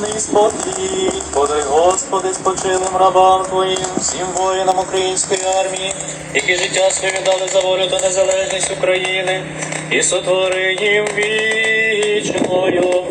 вічний спокій. Подай, Господи, спочилим рабам Твоїм, всім воїнам української армії, які життя своє дали за волю та незалежність України, і сотвори їм вічною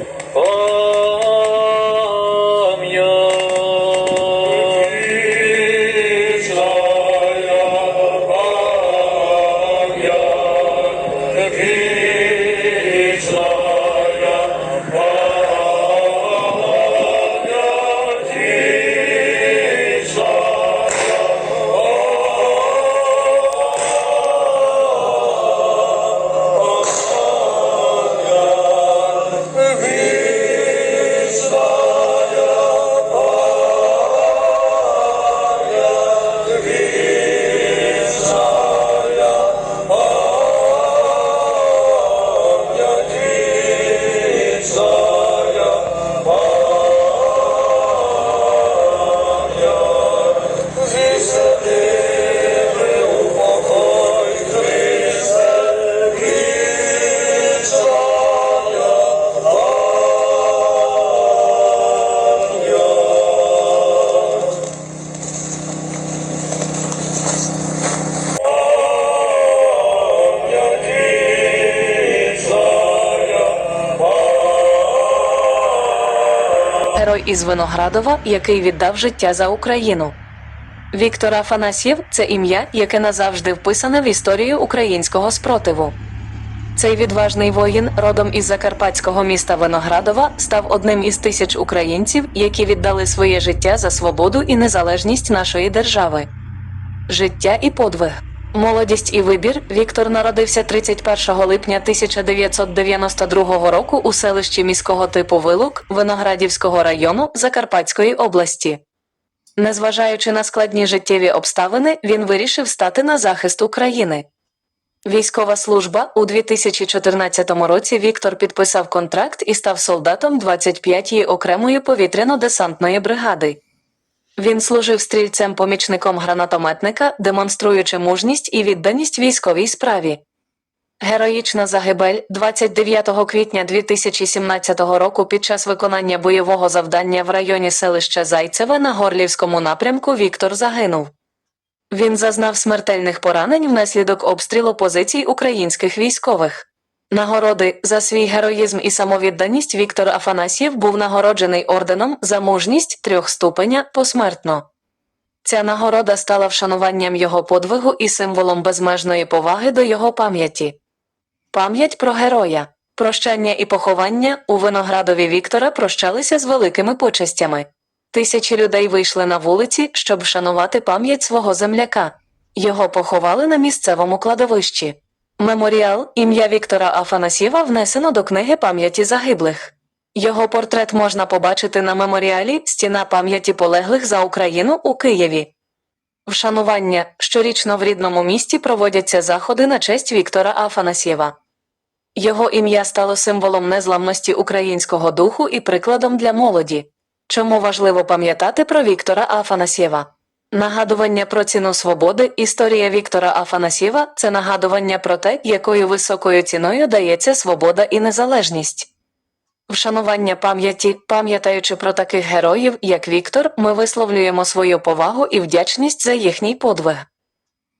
із Виноградова, який віддав життя за Україну. Віктор Афанасьєв це ім'я, яке назавжди вписане в історію українського спротиву. Цей відважний воїн, родом із закарпатського міста Виноградова, став одним із тисяч українців, які віддали своє життя за свободу і незалежність нашої держави. Життя і подвиг. Молодість і вибір Віктор народився 31 липня 1992 року у селищі міського типу Вилук Виноградівського району Закарпатської області. Незважаючи на складні життєві обставини, він вирішив стати на захист України. Військова служба у 2014 році Віктор підписав контракт і став солдатом 25-ї окремої повітряно-десантної бригади. Він служив стрільцем-помічником гранатометника, демонструючи мужність і відданість військовій справі. Героїчна загибель 29 квітня 2017 року під час виконання бойового завдання в районі селища Зайцеве на Горлівському напрямку Віктор загинув. Він зазнав смертельних поранень внаслідок обстрілу позицій українських військових. Нагороди за свій героїзм і самовідданість Віктор Афанасьєв був нагороджений орденом за мужність трьох ступеня посмертно. Ця нагорода стала вшануванням його подвигу і символом безмежної поваги до його пам'яті. Пам'ять про героя, прощання і поховання у виноградові Віктора прощалися з великими почестями. Тисячі людей вийшли на вулиці, щоб вшанувати пам'ять свого земляка. Його поховали на місцевому кладовищі. Меморіал ім'я Віктора Афанасьєва внесено до книги пам'яті загиблих. Його портрет можна побачити на меморіалі Стіна пам'яті полеглих за Україну у Києві. Вшанування щорічно в рідному місті проводяться заходи на честь Віктора Афанасьєва. Його ім'я стало символом незламності українського духу і прикладом для молоді. Чому важливо пам'ятати про Віктора Афанасьєва? Нагадування про ціну свободи, історія Віктора Афанасьєва це нагадування про те, якою високою ціною дається свобода і незалежність. Вшанування пам'яті, пам'ятаючи про таких героїв, як Віктор, ми висловлюємо свою повагу і вдячність за їхній подвиг.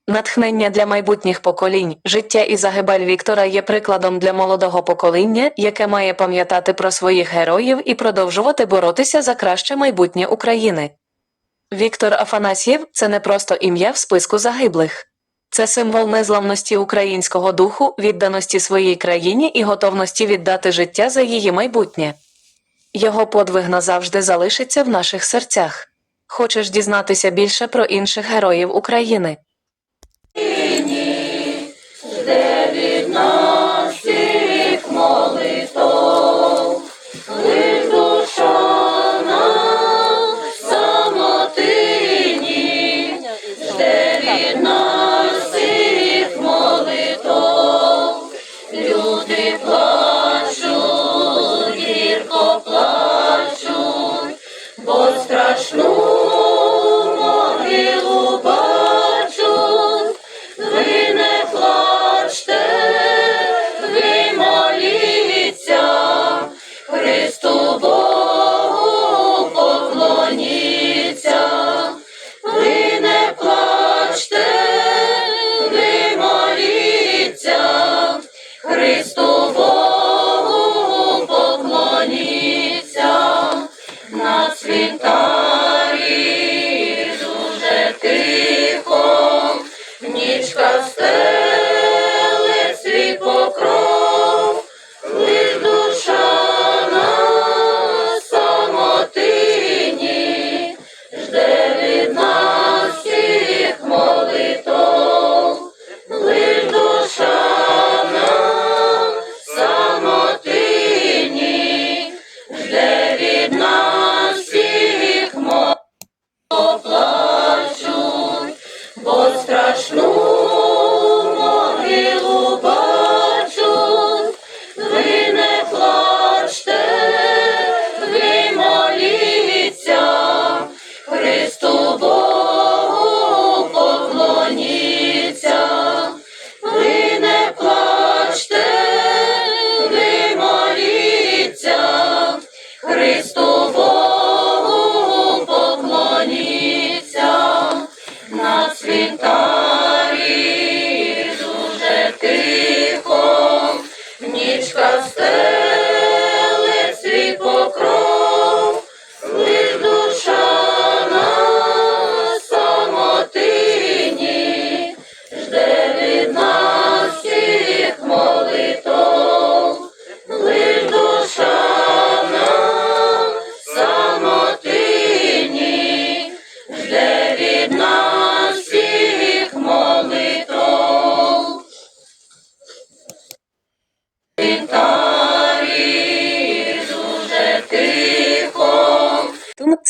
Натхнення для майбутніх поколінь, життя і загибель Віктора є прикладом для молодого покоління, яке має пам'ятати про своїх героїв і продовжувати боротися за краще майбутнє України. Віктор Афанасьєв це не просто ім'я в списку загиблих. Це символ незламності українського духу, відданості своїй країні і готовності віддати життя за її майбутнє. Його подвиг назавжди залишиться в наших серцях. Хочеш дізнатися більше про інших героїв України? Христу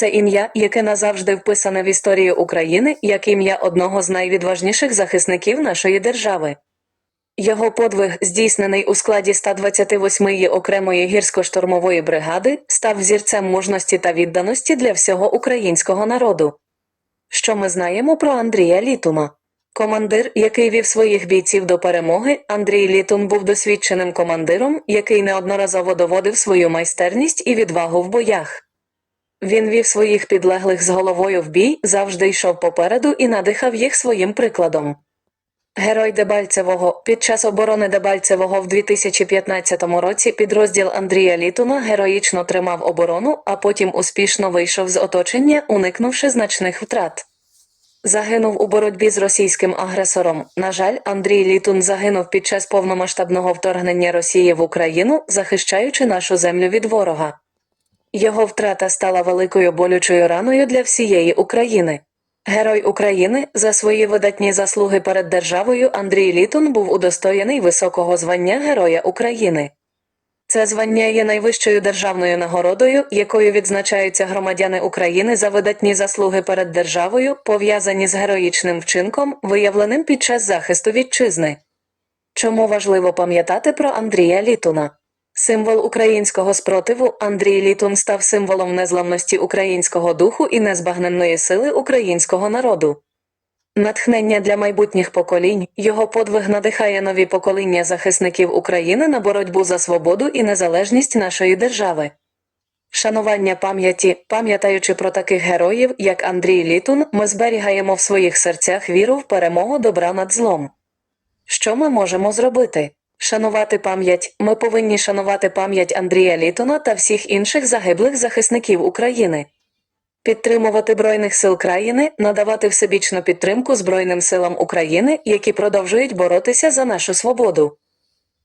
це ім'я, яке назавжди вписане в історію України як ім'я одного з найвідважніших захисників нашої держави. Його подвиг, здійснений у складі 128-ї окремої гірсько-штурмової бригади, став взірцем мужності та відданості для всього українського народу. Що ми знаємо про Андрія Літума? Командир, який вів своїх бійців до перемоги, Андрій Літун був досвідченим командиром, який неодноразово доводив свою майстерність і відвагу в боях. Він вів своїх підлеглих з головою в бій, завжди йшов попереду і надихав їх своїм прикладом. Герой Дебальцевого під час оборони Дебальцевого в 2015 році підрозділ Андрія Літуна героїчно тримав оборону, а потім успішно вийшов з оточення, уникнувши значних втрат. Загинув у боротьбі з російським агресором. На жаль, Андрій Літун загинув під час повномасштабного вторгнення Росії в Україну, захищаючи нашу землю від ворога. Його втрата стала великою болючою раною для всієї України. Герой України за свої видатні заслуги перед державою Андрій Літун був удостоєний високого звання Героя України. Це звання є найвищою державною нагородою, якою відзначаються громадяни України за видатні заслуги перед державою, пов'язані з героїчним вчинком, виявленим під час захисту вітчизни. Чому важливо пам'ятати про Андрія Літуна? Символ українського спротиву Андрій Літун став символом незламності українського духу і незбагненної сили українського народу. Натхнення для майбутніх поколінь, його подвиг надихає нові покоління захисників України на боротьбу за свободу і незалежність нашої держави. Шанування пам'яті, пам'ятаючи про таких героїв, як Андрій Літун, ми зберігаємо в своїх серцях віру в перемогу добра над злом. Що ми можемо зробити? Шанувати пам'ять. Ми повинні шанувати пам'ять Андрія Літона та всіх інших загиблих захисників України. Підтримувати Збройних сил країни, надавати всебічну підтримку Збройним силам України, які продовжують боротися за нашу свободу.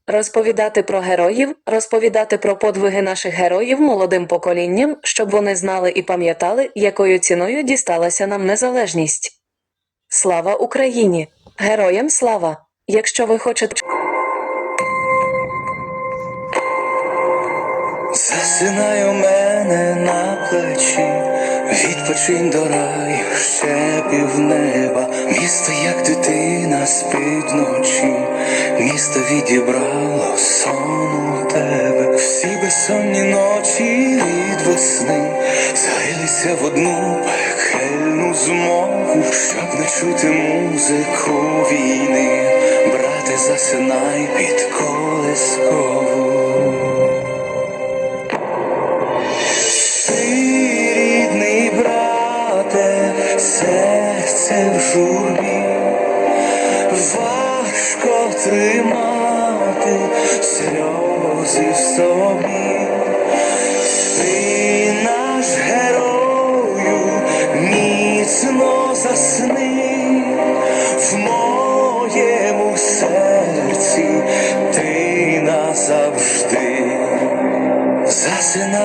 Розповідати про героїв, розповідати про подвиги наших героїв молодим поколінням, щоб вони знали і пам'ятали, якою ціною дісталася нам незалежність. Слава Україні! Героям слава! Якщо ви хочете. Засинай у мене на плечі, відпочинь до раю, ще півнеба, місто, як дитина спить вночі, місто відібрало сон у тебе, всі безсонні ночі від весни злилися в одну пекельну змову, щоб не чути музику війни, брате, засинай під колескову. Тримати сльози в собі. Ти наш герою, міцно засни в моєму серці, ти назавжди. Засинай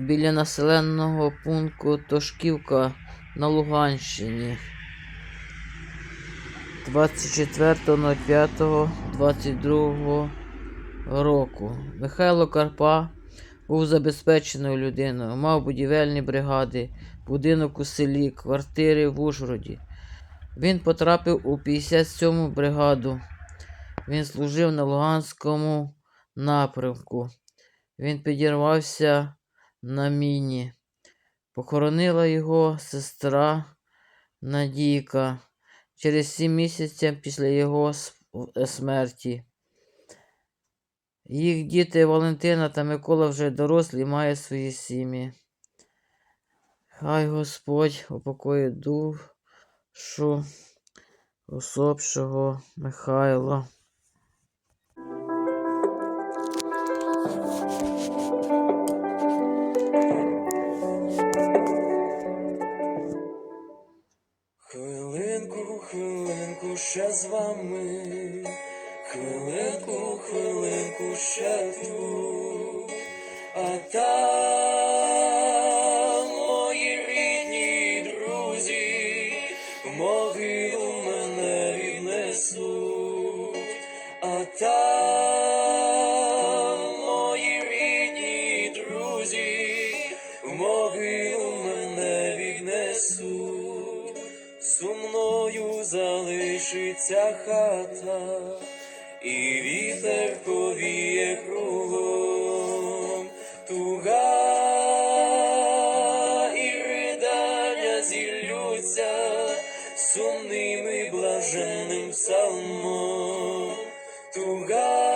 Біля населеного пункту Тошківка на Луганщині 24.05.22 року. Михайло Карпа був забезпеченою людиною, мав будівельні бригади, будинок у селі, квартири в Ужгороді. Він потрапив у 57-му бригаду. Він служив на Луганському напрямку. Він підірвався на міні. Похоронила його сестра Надійка через сім місяців після його е, смерті. Їх діти Валентина та Микола вже дорослі, мають свої сім'ї. Хай Господь упокоїть душу усопшого Михайла. Ще з вами, хвилинку, хвилинку ще тут, а там Сумною залишиться хата, і вітер повіє кругом, туга і ридання зіллються сумним і блаженним псалмом, туга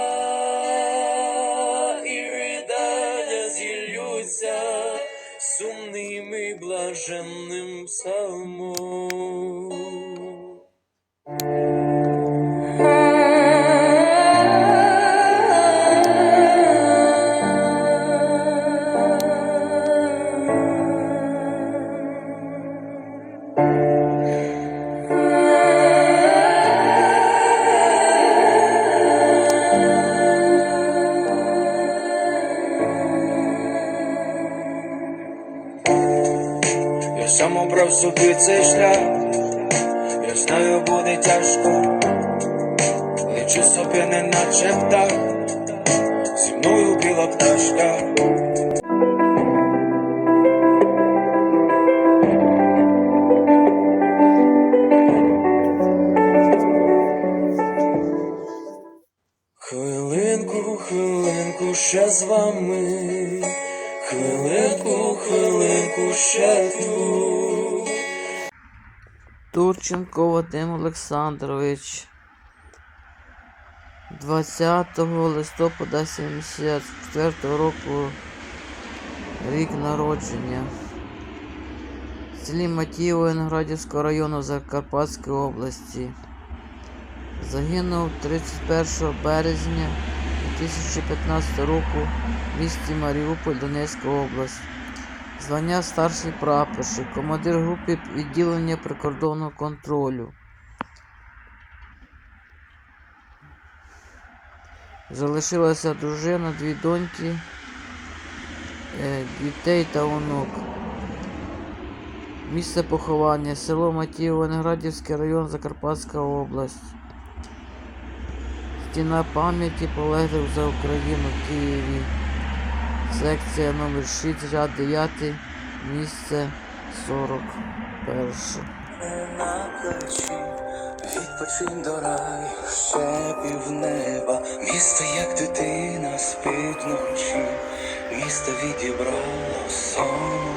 і ридання зіллються сумним і блаженним псалмом. Обрав собі цей шлях, я знаю, буде тяжко, лечу собі не наче птах, зі мною біла пташка. Хвилинку, хвилинку ще з вами, Турченко Вадим Олександрович. 20 листопада 74 року рік народження. В селі Матіїво Інградівського району Закарпатської області. Загинув 31 березня 2015 року в місті Маріуполь, Донецька область. Звання старший прапорщик, командир групи відділення прикордонного контролю. Залишилася дружина, дві доньки, е, дітей та онук. Місце поховання село Матіїво, Виноградівський район, Закарпатська область. Стіна пам'яті полеглих за Україну в Києві. Секція номер 6, ряд 9, місце 41. на плечі, відпочинь до раю, ще півнеба, місто, як дитина спить вночі, місто відібрало сон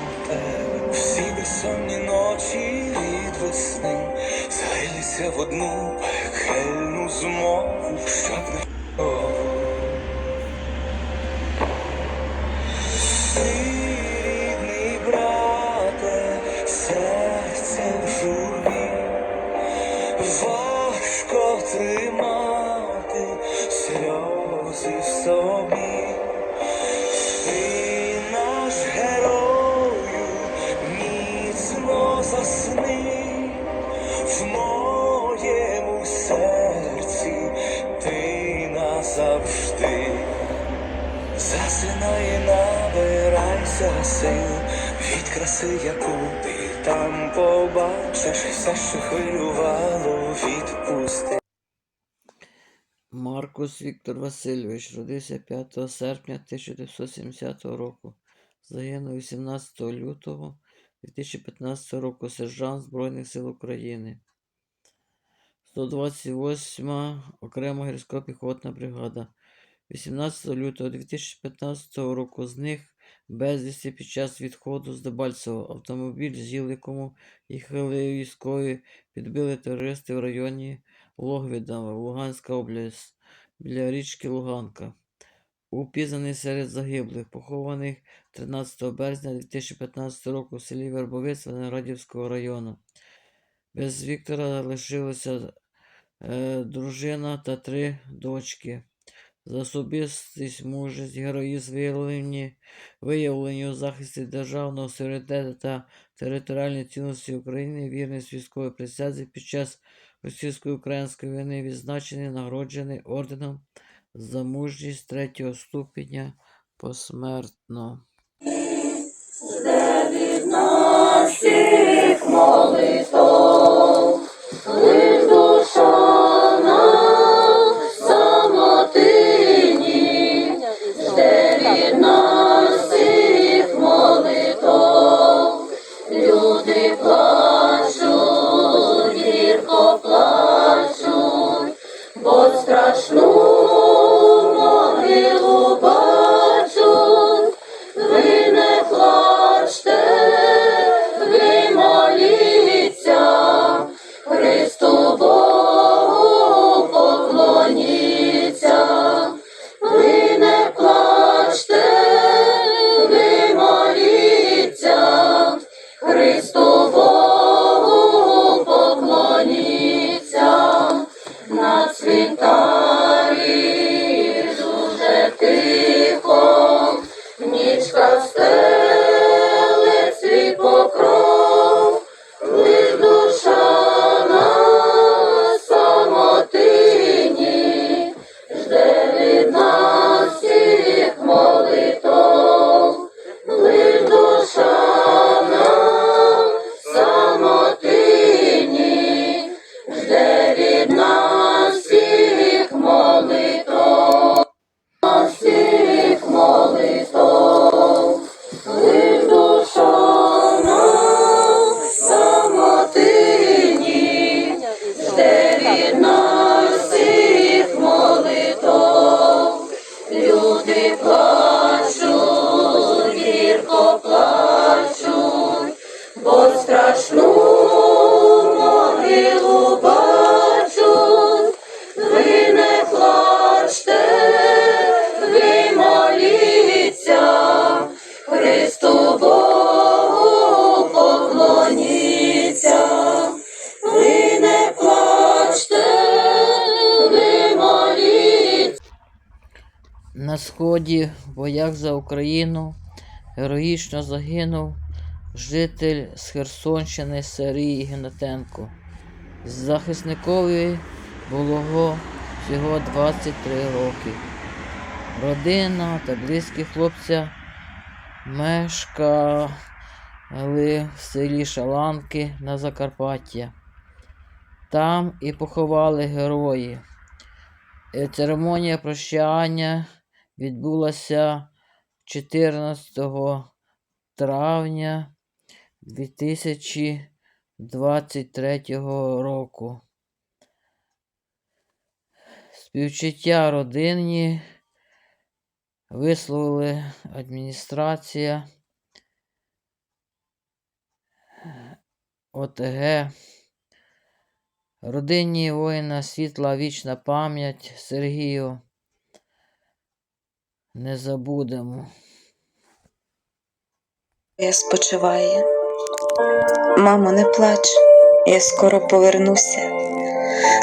у тебе, всі безсонні ночі від весни, злилися в одну пекельну змову, щоб не Засинай і набирайся сил від краси, яку ти там побачиш, все, що хвилювало, відпусти. Маркус Віктор Васильович родився 5 серпня 1970 року. Загинув 18 лютого 2015 року сержант Збройних сил України. 128 окрема гірська піхотна бригада. 18 лютого 2015 року зник безвісті під час відходу з Дебальцево. Автомобіль, з якому їхали військові, підбили терористи в районі Логвіда, Луганська область, біля річки Луганка. Упізнаний серед загиблих, похованих 13 березня 2015 року в селі Вербовець Виноградівського району. Без Віктора лишилася е, дружина та три дочки. За особистість, мужність, героїзм виявлені, виявлені у захисті державного суверенітету та територіальної цінності України, вірність військової присязі під час російсько-української війни відзначений, нагороджений орденом за мужність третього ступеня посмертно. Лиш душа жде від сході в боях за Україну героїчно загинув житель з Херсонщини Сергій Гнатенко. Захисникові було всього 23 роки. Родина та близькі хлопця мешкали в селі Шаланки на Закарпаття. Там і поховали герої. Е, Церемонія прощання відбулася 14 травня 2023 року. Співчуття родині висловили адміністрація ОТГ. Родині воїна світла вічна пам'ять Сергію. Не забудемо. Я спочиває. Мамо, не плач, я скоро повернуся,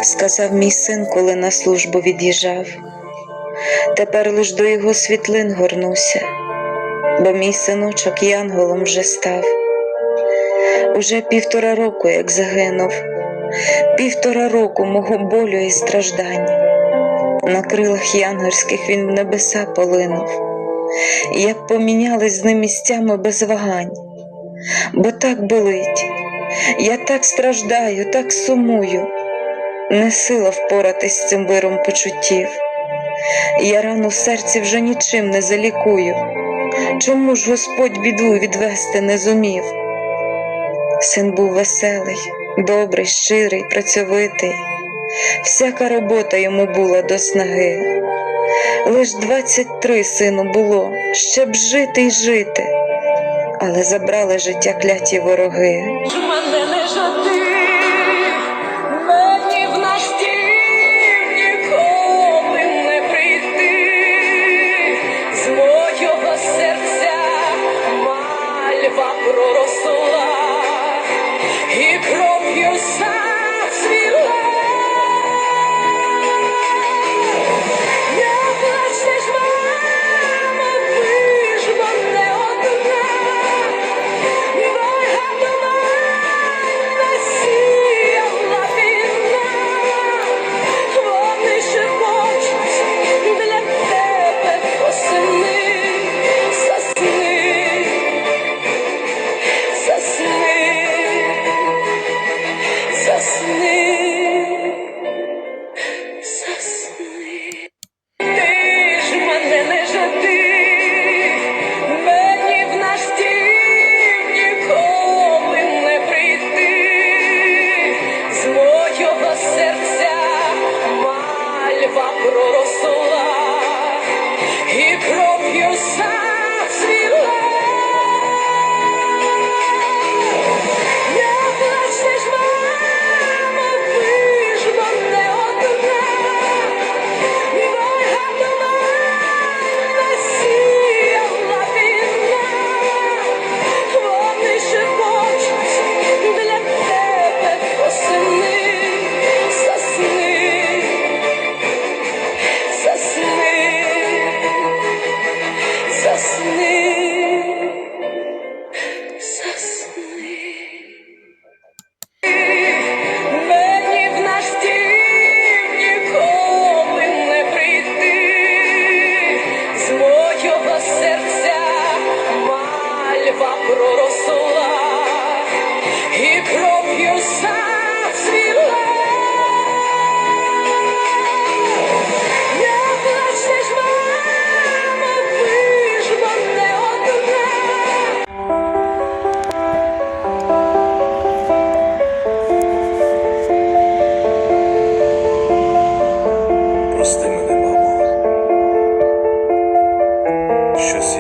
сказав мій син, коли на службу від'їжджав. Тепер лиш до його світлин горнуся, бо мій синочок янголом вже став. Уже півтора року, як загинув, півтора року мого болю і страждань. На крилах янгольських він в небеса полинув. я б помінялась з ним місцями без вагань, бо так болить, я так страждаю, так сумую, не сила впоратись з цим виром почуттів. Я рану серці вже нічим не залікую. Чому ж Господь біду відвести не зумів? Син був веселий, добрий, щирий, працьовитий, всяка робота йому була до снаги. Лиш двадцять три сину було, ще б жити й жити, але забрали життя кляті вороги. Щось